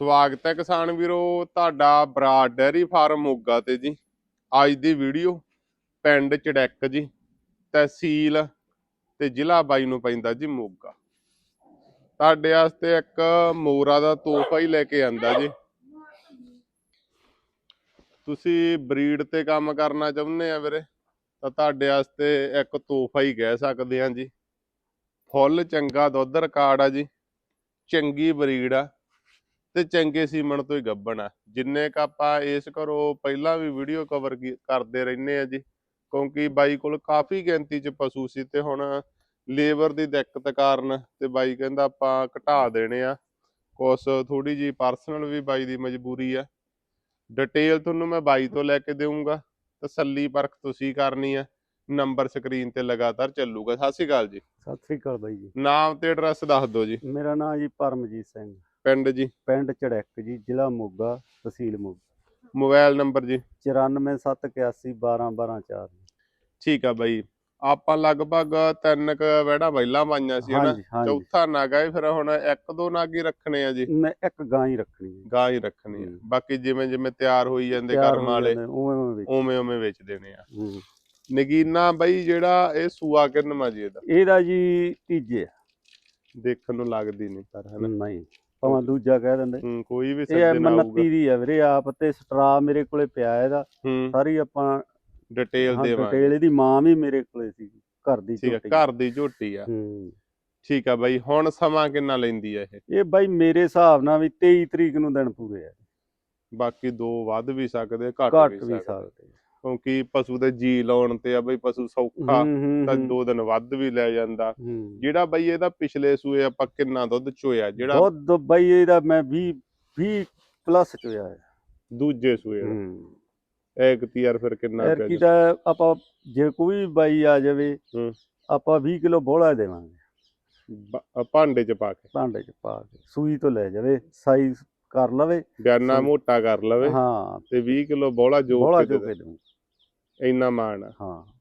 ਸਵਾਗਤ ਹੈ ਕਿਸਾਨ ਵੀਰੋ, ਤੁਹਾਡਾ ਬਰਾਡ ਡੈਰੀ ਫਾਰਮ ਮੋਗਾ ਤੇ ਜੀ। ਅੱਜ ਦੀ ਵੀਡੀਓ ਪਿੰਡ ਚੜੈਕ ਜੀ, ਤਹਿਸੀਲ ਤੇ ਜ਼ਿਲ੍ਹਾ ਬਾਈ ਨੂੰ ਪੈਂਦਾ ਜੀ ਮੋਗਾ। ਤੁਹਾਡੇ ਵਾਸਤੇ ਇੱਕ ਮੋਰਾ ਦਾ ਤੋਹਫਾ ਹੀ ਲੈ ਕੇ ਆਂਦਾ ਜੀ। ਤੁਸੀਂ ਬਰੀਡ ਤੇ ਕੰਮ ਕਰਨਾ ਚਾਹੁੰਦੇ ਆ ਵੀਰੇ, ਤਾਂ ਤੁਹਾਡੇ ਵਾਸਤੇ ਇੱਕ ਤੋਹਫਾ ਹੀ ਕਹਿ ਸਕਦੇ ਆ ਜੀ। ਫੁੱਲ ਚੰਗਾ ਦੁੱਧ ਰਿਕਾਰਡ ਆ ਜੀ, ਚੰਗੀ ਬਰੀਡ ਆ। ਤੇ ਚੰਗੇ ਸੀਮਨ ਤੋਂ ਹੀ ਗੱਬਣ ਆ। ਜਿੰਨੇ ਕ ਆਪਾਂ ਇਸ ਘਰੋਂ ਪਹਿਲਾਂ ਵੀ ਵੀਡੀਓ ਕਵਰ ਕਰਦੇ ਰਹਿੰਦੇ ਆ ਜੀ ਕਿਉਂਕਿ ਬਾਈ ਕੋਲ ਕਾਫੀ ਗਿਣਤੀ ਚ ਪਸ਼ੂ ਸੀ ਤੇ ਹੁਣ ਲੇਬਰ ਦੀ ਦਿੱਕਤ ਕਾਰਨ ਤੇ ਬਾਈ ਕਹਿੰਦਾ ਆਪਾਂ ਘਟਾ ਦੇਣੇ ਆ। ਕੁਛ ਥੋੜੀ ਜੀ ਪਰਸਨਲ ਵੀ ਬਾਈ ਦੀ ਮਜਬੂਰੀ ਆ। ਡਿਟੇਲ ਤੁਹਾਨੂੰ ਮੈਂ ਬਾਈ ਤੋਂ ਲੈ ਕੇ ਦੇਵਾਂਗਾ ਤਸੱਲੀ ਪਰਖ ਤੁਸੀਂ ਕਰਨੀ ਆ। ਨੰਬਰ ਸਕਰੀਨ ਤੇ ਲਗਾਤਾਰ ਚੱਲੂਗਾ। ਸਤਿ ਸ਼੍ਰੀ ਅਕਾਲ ਜੀ। ਸਤਿ ਸ੍ਰੀ ਅਕਾਲ ਬਾਈ ਜੀ। ਨਾਮ ਤੇ ਐਡਰੈਸ ਦੱਸ ਦਿਓ ਜੀ। ਮੇਰਾ ਨਾਮ ਜੀ ਪਰਮਜੀਤ ਸਿੰਘ। ਪਿੰਡ ਜੀ। ਪਿੰਡ ਚੜੈਕ ਜੀ ਜ਼ਿਲ੍ਹਾ ਮੋਗਾ ਤਹਿਸੀਲ ਮੋਗਾ। Mobile number ji. 9471811214 ਠੀਕ ਆ ਬਾਈ। ਆਪਾਂ ਲਗਭਗ ਤਿੰਨ ਕ ਵਹਿੜਾ ਪਹਿਲਾਂ ਪਾਈਆਂ ਸੀ ਹਨਾ? ਹਾਂਜੀ ਹਾਂਜੀ। ਚੌਥਾ ਨਾਗਾ ਹੈ ਫਿਰ ਹੁਣ ਇੱਕ ਦੋ ਨਾਗ ਹੀ ਰੱਖਣੇ ਆ ਜੀ। ਮੈਂ ਇੱਕ ਗਾਂ ਹੀ ਰੱਖਣੀ ਹੈ ਗਾਂ ਹੀ ਰੱਖਣੀ ਆ। ਹੂੰ। ਬਾਕੀ ਜਿਵੇਂ ਜਿਵੇਂ ਤਿਆਰ ਹੋਈ ਜਾਂਦੇ ਤਿਆਰ ਕਰਮ ਹੋ ਵਾਲੇ ਜਾਂਦੇ, ਉਵੇਂ ਉਵੇਂ ਵਿੱਚ। ਉਵੇਂ ਉਵੇਂ ਵੇਚ ਦੇਣੇ ਆ। ਹੂੰ। ਨਗੀਨਾ ਬਾਈ ਜਿਹੜਾ ਇਹ ਸੂਆ ਕਿੰਨਵਾਂ ਜੀ ਇਹਦਾ? ਇਹਦਾ ਜੀ ਤੀਜੇ ਆ। ਦੇਖਣ ਨੂੰ ਲੱਗਦੀ ਨਹੀਂ ਪਰ ਹਨਾ? ਨਹੀਂ। ਭਾਵੇਂ ਦੂਜਾ ਕਹਿ ਦਿੰਦੇ। ਹੂੰ, ਕੋਈ ਵੀ ਇਹ ਸੱਜਣਾ ਆਊਗਾ। M29 ਦੀ ਆ ਵੀਰੇ ਆਪ ਤੇ ਸਟਰਾ ਮੇਰੇ ਕੋਲੇ ਪਿਆ ਇਹਦਾ। ਹੂੰ। ਸਾਰੀ ਆਪਾਂ ਡਿਟੇਲ ਹਾਂ, ਦੇਵਾਂਗੇ। ਡਿਟੇਲ ਇਹਦੀ ਮਾਂ ਵੀ ਮੇਰੇ ਕੋਲੇ ਸੀ ਘਰ ਦੀ ਠੀਕ ਝੋਟੀ। ਘਰ ਦੀ ਝੋਟੀ ਆ। ਹੂੰ। ਠੀਕ ਆ ਬਾਈ ਹੁਣ ਸਮਾਂ ਕਿੰਨਾ ਲੈਂਦੀ ਆ ਇਹ? ਇਹ ਬਾਈ ਮੇਰੇ ਹਿਸਾਬ ਨਾਲ ਵੀ 23 ਤਰੀਕ ਨੂੰ ਦਿਨ ਪੂਰੇ ਆ। ਬਾਕੀ ਦੋ ਵੱਧ ਵੀ ਸਕਦੇ ਘੱਟ ਘੱਟ ਵੀ ਵੀ ਸਕਦੇ। ਸਕਦੇ। ਕਿਉਂਕਿ ਪਸ਼ੂ ਦੇ ਜੀ ਲਾਉਣ ਤੇ ਆ ਬਈ ਪਸ਼ੂ ਸੌਖਾ ਤਾਂ ਦੋ ਦਿਨ ਵੱਧ ਵੀ ਲੈ ਜਾਂਦਾ। ਜਿਹੜਾ ਬਈ ਇਹਦਾ ਪਿਛਲੇ ਸੂਏ ਆਪਾਂ ਕਿੰਨਾ ਦੁੱਧ ਚੋਇਆ ਜਿਹੜਾ ਦੁੱਧ ਬਾਈ ਇਹਦਾ ਮੈਂ 20 20 ਪਲੱਸ ਚੋਇਆ ਹੈ ਦੂਜੇ ਸੂਏ ਦਾ ਇੱਕ ਤੀਰ ਫਿਰ ਕਿੰਨਾ ਯਾਰ ਪਿਆ ਕੀ? ਤਾਂ ਆਪਾਂ ਜੇ ਕੋਈ ਬਾਈ ਆ ਜਾਵੇ। ਆਪਾਂ 20 ਕਿਲੋ ਬੋਲਾ ਦੇਵਾਂਗੇ ਭਾਂਡੇ ਚ ਪਾ ਕੇ ਭਾਂਡੇ ਚ ਪਾ ਕੇ ਸੂਈ ਤੋਂ ਲੈ ਜਾਵੇ ਸਾਈਜ਼ ਕਰ ਲਵੇ ਬਿਆਨਾ। ਮੋਟਾ ਕਰ ਲਵੇ ਹਾਂ ਤੇ 20 ਕਿਲੋ ਬੋਲਾ ਜੋ ਬੋਲਾ ਕੇ ਜੋ ਦੇ ਕੇ ਦੇ। ਇੰਨਾ ਮਾਣ ਆ। ਹਾਂ।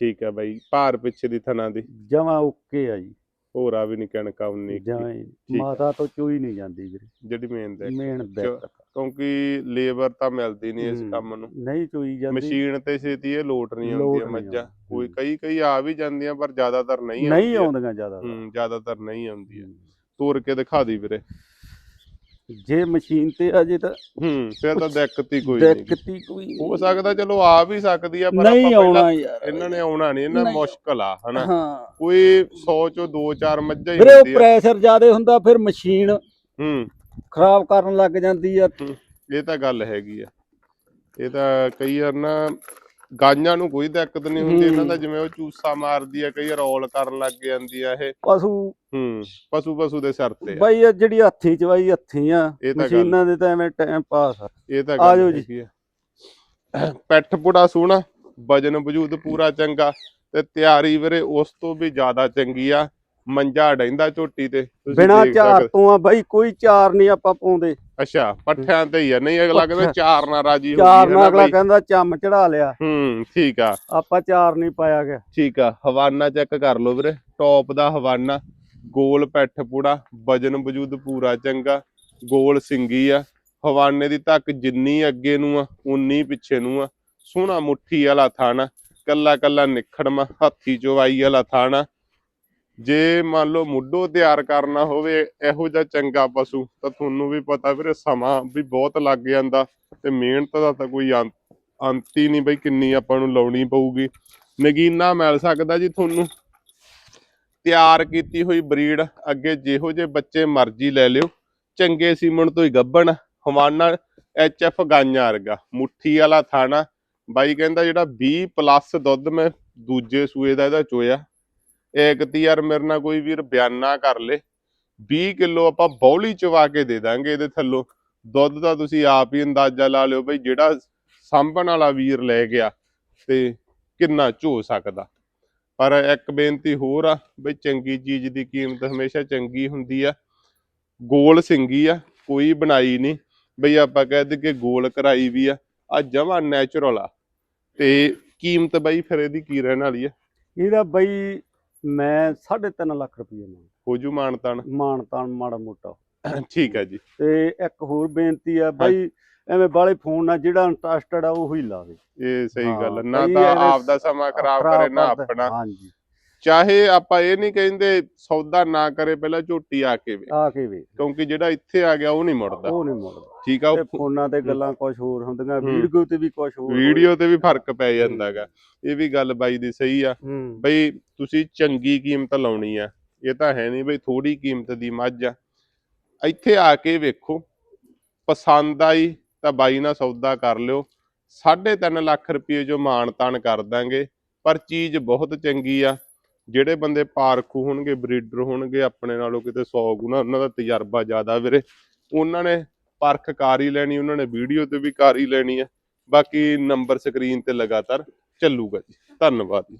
ਠੀਕ ਆ ਬਾਈ ਭਾਰ ਪਿੱਛੇ ਦੀ ਥਣਾ ਦੀ। ਜਮਾ ਓਕੇ ਆ ਜੀ। ਹੋਰਾ ਵੀ ਨਹੀਂ ਕਣਕਾ ਉਨੀ ਜਮਾ ਹੀ ਮਾਤਾ ਤੋਂ ਚੋਈ ਨਹੀਂ ਜਾਂਦੀ ਵੀਰੇ। ਜਿਹੜੀ ਮੇਨ ਦੇ ਮੇਨ ਦਿੱਕਤ ਕਿਉਂਕਿ ਲੇਬਰ ਤਾਂ ਮਿਲਦੀ ਨਹੀਂ ਇਸ ਹੂੰ। ਕੰਮ ਨੂੰ। ਨਹੀਂ ਚੋਈ ਜਾਂਦੀ। ਮਸ਼ੀਨ ਤੇ ਛੇਤੀ ਇਹ ਲੋਟ ਨਹੀਂ ਲੋਟ ਆਉਂਦੀਆਂ ਨਹੀਂ ਮੱਝਾਂ। ਕੋਈ ਹੂੰ। ਕਈ ਕਈ ਆ ਵੀ ਜਾਂਦੀਆਂ ਪਰ ਜ਼ਿਆਦਾਤਰ ਨਹੀਂ ਨਹੀਂ ਆਉਂਦੀਆਂ। ਆਉਂਦੀਆਂ ਜ਼ਿਆਦਾ ਹੂੰ ਜ਼ਿਆਦਾਤਰ ਨਹੀਂ ਆਉਂਦੀਆਂ। ਤੋਰ ਕੇ ਦਿਖਾ ਦੀ ਵੀਰੇ। ਜੇ ਮਸ਼ੀਨ ਤੇ ਆ ਜੇ ਤਾਂ ਹੂੰ ਫਿਰ ਤਾਂ ਦਿੱਕਤ ਹੀ ਕੋਈ ਨਹੀਂ। ਦਿੱਕਤੀ ਕੋਈ ਨਹੀਂ। ਹੋ ਸਕਦਾ ਚਲੋ ਆ ਵੀ ਸਕਦੀ ਆ ਪਰ ਨਹੀਂ ਆਪਾਂ ਪਹਿਲਾਂ ਆਉਣਾ ਯਾਰ। ਇਹਨਾਂ ਨੇ ਆਉਣਾ ਨਹੀਂ ਇਹਨਾਂ। ਮੁਸ਼ਕਲ ਆ ਹਨਾ। ਹਾਂ। ਕੋਈ 100 ਚੋਂ 2-4 ਮੱਝਾਂ ਹੀ ਵੀਰੇ ਉਹ ਹੁੰਦੀਆਂ। ਪ੍ਰੈਸ਼ਰ ਜ਼ਿਆਦਾ ਹੁੰਦਾ ਫਿਰ ਮਸ਼ੀਨ ਹੂੰ। ਖਰਾਬ ਕਰਨ ਲੱਗ ਜਾਂਦੀ ਆ। ਇਹ ਤਾਂ ਗੱਲ ਹੈਗੀ ਆ। ਇਹ ਤਾਂ ਕਈ ਵਾਰ ਨਾ ਗਾਈਆਂ ਨੂੰ ਕੋਈ ਦਿੱਕਤ ਨਹੀਂ ਹੁੰਦੀ ਇਹਨਾਂ ਦਾ। ਜਿਵੇਂ ਉਹ ਚੂਸਾ ਮਾਰਦੀ ਆ ਕਈ ਰੋਲ ਕਰਨ ਲੱਗ ਜਾਂਦੀ ਆ ਇਹ। ਪਸ਼ੂ। ਹੂੰ ਪਸ਼ੂ ਪਸ਼ੂ ਦੇ ਸਿਰ ਤੇ ਬਾਈ ਇਹ ਜਿਹੜੀ ਹੱਥੀ ਚਵਾਈ ਹੱਥੀ ਆ ਮਸ਼ੀਨਾਂ ਦੇ ਤਾਂ ਐਵੇਂ ਟਾਈਮ ਪਾਸ ਆ। ਇਹ ਤਾਂ ਆ ਗੱਲ ਜਾਓ ਜੀ। ਪੈਠ ਪੁੜਾ ਸੋਹਣਾ ਵਜਨ ਵਜੂਦ ਪੂਰਾ ਚੰਗਾ ਤੇ ਤਿਆਰੀ ਵੀਰੇ ਉਸ ਤੋਂ ਵੀ ਜ਼ਿਆਦਾ ਚੰਗੀ ਆ। ਮੰਜਾ ਡੈਂਦਾ ਝੋਟੀ ਤੇ ਬਿਨਾ ਚਾਰ ਤੋਂ ਆ ਬਾਈ ਕੋਈ ਚਾਰ ਨਹੀਂ ਆਪਾਂ ਪਾਉਂਦੇ। ਅੱਛਾ ਪੱਠਿਆਂ ਤੇ ਹੀ ਆ ਨਹੀਂ ਅਗਲਾ ਕਹਿੰਦਾ ਚਾਰ ਨਾਲ ਰਾਜੀ ਹੋ ਚਾਰ ਨਾਲ ਅਗਲਾ ਕਹਿੰਦਾ ਚੰਮ ਚੜਾ ਲਿਆ। ਹੂੰ ਠੀਕ ਆ। ਆਪਾਂ ਚਾਰ ਨਹੀਂ ਪਾਇਆ ਗਿਆ। ਠੀਕ ਆ ਹਵਾਨਾ ਚੈੱਕ ਕਰ ਲਓ ਵੀਰੇ। ਟੌਪ ਦਾ ਹਵਾਨਾ ਗੋਲ ਪੈਠ ਪੂੜਾ ਵਜਨ ਵਜੂਦ ਪੂਰਾ ਚੰਗਾ ਗੋਲ ਸਿੰਗੀ ਆ। ਹਵਾਨੇ ਦੀ ਧੱਕ ਜਿੰਨੀ ਅੱਗੇ ਨੂੰ ਆ ਉਨੀ ਪਿੱਛੇ ਨੂੰ ਆ। ਸੋਹਣਾ ਮੁੱਠੀ ਵਾਲਾ ਥਾਣਾ ਕੱਲਾ ਕੱਲਾ ਨਿਖੜਮਾ ਹੱਥੀ ਚਵਾਈ ਵਾਲਾ ਥਾਣਾ। ਜੇ ਮੰਨ ਲਓ ਮੁੱਢੋਂ ਤਿਆਰ ਕਰਨਾ ਹੋਵੇ, ਇਹੋ ਜਿਹਾ ਚੰਗਾ ਪਸ਼ੂ, ਤਾਂ ਤੁਹਾਨੂੰ ਵੀ ਪਤਾ ਵੀਰੇ ਸਮਾਂ ਵੀ ਬਹੁਤ ਲੱਗ ਜਾਂਦਾ ਤੇ ਮਿਹਨਤ ਦਾ ਤਾਂ ਕੋਈ ਅੰਤ ਹੀ ਨਹੀਂ ਬਈ ਕਿੰਨੀ ਆਪਾਂ ਨੂੰ ਲਾਉਣੀ ਪਊਗੀ। ਨਗੀਨਾ ਮਿਲ ਸਕਦਾ ਜੀ ਤੁਹਾਨੂੰ। ਤਿਆਰ ਕੀਤੀ ਹੋਈ ਬਰੀਡ, ਅੱਗੇ ਜਿਹੋ ਜਿਹੇ ਬੱਚੇ ਮਰਜ਼ੀ ਲੈ ਲਿਓ। ਚੰਗੇ ਸੀਮਣ ਤੋਂ ਹੀ ਗੱਭਣ, ਹਵਾਨਾ ਐਚ ਐਫ ਗਾਈਆਂ ਵਰਗਾ, ਮੁੱਠੀ ਵਾਲਾ ਥਾਣਾ। ਬਾਈ ਕਹਿੰਦਾ ਜਿਹੜਾ 20 ਪਲੱਸ ਦੁੱਧ ਮੈਂ ਦੂਜੇ ਸੂਏ ਦਾ ਇਹਦਾ ਚੋਇਆ। ਇੱਕ ਤੀ ਯਾਰ ਮੇਰੇ ਨਾਲ ਕੋਈ ਵੀਰ ਬਿਆਨਾ ਕਰ ਲੇ। 20 ਕਿਲੋ ਆਪਾਂ ਬੌਲੀ ਚਵਾ ਕੇ ਦੇ ਦਾਂਗੇ ਇਹਦੇ ਥੱਲੋਂ। ਦੁੱਧ ਦਾ ਤੁਸੀਂ ਆਪ ਹੀ ਅੰਦਾਜ਼ਾ ਲਾ ਲਿਓ ਬਈ ਜਿਹੜਾ ਸਾਂਭਣ ਵਾਲਾ ਵੀਰ ਲੈ ਗਿਆ ਤੇ ਕਿੰਨਾ ਝੋ ਸਕਦਾ। ਪਰ ਇੱਕ ਬੇਨਤੀ ਹੋਰ ਆ ਬਈ ਚੰਗੀ ਚੀਜ਼ ਦੀ ਕੀਮਤ ਹਮੇਸ਼ਾ ਚੰਗੀ ਹੁੰਦੀ ਆ। ਗੋਲ ਸਿੰਗੀ ਆ, ਕੋਈ ਬਣਾਈ ਨਹੀਂ। ਬਈ ਆਪਾਂ ਕਹਿ ਦੇ ਕਿ ਗੋਲ ਕਰਾਈ ਵੀ ਆ ਆ ਜਮਾ ਨੈਚੁਰਲ ਆ। ਤੇ ਕੀਮਤ ਬਈ ਫਿਰ ਇਹਦੀ ਕੀ ਰਹਿਣ ਵਾਲੀ ਆ? ਇਹਦਾ ਬਈ ਮੈਂ 3.5 ਲੱਖ ਰੁਪਏ ਨਾਲ ਹੋਜੂ ਮਾਨਤਾਨ। ਮਾਨ ਤਾਨ ਮਾੜਾ ਮੋਟਾ। ਠੀਕ ਹੈ ਜੀ। ਤੇ ਇੱਕ ਹੋਰ ਬੇਨਤੀ ਆ ਬਾਈ ਐਵੇਂ ਬਾਲੇ ਫੋਨ ਨਾਲ ਜਿਹੜਾ ਇੰਟਰਸਟਡ ਆ ਉਹ ਹੀ ਲਾਵੇ। ਇਹ ਸਹੀ ਹਾਂ, ਗੱਲ ਹੈ। ਨਾ ਤਾਂ ਆਪ ਦਾ ਸਮਾਂ ਖਰਾਬ ਕਰੇ ਨਾ। ਆਪਣਾ। ਹਾਂਜੀ। ਚਾਹੇ ਆਪਾਂ ਇਹ ਨਹੀਂ ਕਹਿੰਦੇ ਸੌਦਾ ਨਾ ਕਰੇ ਪਹਿਲਾਂ ਝੋਟੀ ਆ ਕੇ ਵੇ ਆ ਕੇ ਵੇ ਕਿਉਂਕਿ ਜਿਹੜਾ ਇੱਥੇ ਆ ਗਿਆ ਉਹ ਨਹੀਂ ਮੁੜਦਾ। ਉਹ ਨਹੀਂ ਮੁੜਦਾ। ਠੀਕ ਆ ਉਹ ਫੋਨਾਂ ਤੇ ਗੱਲਾਂ ਕੁਝ ਹੋਰ ਹੁੰਦੀਆਂ। ਵੀਡੀਓ ਤੇ ਵੀ ਕੁਝ ਹੋਰ। ਵੀਡੀਓ ਤੇ ਵੀ ਫ਼ਰਕ ਪੈ ਜਾਂਦਾਗਾ। ਇਹ ਵੀ ਗੱਲ ਬਾਈ ਦੀ ਸਹੀ ਆ। ਬਈ ਤੁਸੀਂ ਚੰਗੀ ਕੀਮਤ ਲਾਉਣੀ ਆ। ਇਹ ਤਾਂ ਹੈ ਨਹੀਂ ਬਈ ਥੋੜੀ ਕੀਮਤ ਦੀ ਮੱਝ ਆ। ਇੱਥੇ ਆ ਕੇ ਵੇਖੋ ਪਸੰਦ ਆਈ ਤਾਂ ਬਾਈ ਨਾਲ ਸੌਦਾ ਕਰ ਲਿਓ। 3.5 ਲੱਖ ਰੁਪਏ ਜੋ ਮਾਣ ਤਾਣ ਕਰ ਦਾਂਗੇ ਪਰ ਚੀਜ਼ ਬਹੁਤ ਚੰਗੀ ਆ। ਜਿਹੜੇ ਬੰਦੇ ਪਾਰਖੂ ਹੋਣਗੇ, ਬਰੀਡਰ ਹੋਣਗੇ, ਆਪਣੇ ਨਾਲੋਂ ਕਿਤੇ 100 ਗੁਣਾ ਉਹਨਾਂ ਦਾ ਤਜਰਬਾ ਜ਼ਿਆਦਾ ਵੀਰੇ। ਉਹਨਾਂ ਨੇ ਪਰਖ ਕਰ ਹੀ ਲੈਣੀ, ਉਹਨਾਂ ਨੇ ਵੀਡੀਓ ਤੇ ਵੀ ਕਰ ਹੀ ਲੈਣੀ ਹੈ ਬਾਕੀ ਨੰਬਰ ਸਕਰੀਨ ਤੇ ਲਗਾਤਾਰ ਚੱਲੂਗਾ ਜੀ। ਧੰਨਵਾਦ ਜੀ।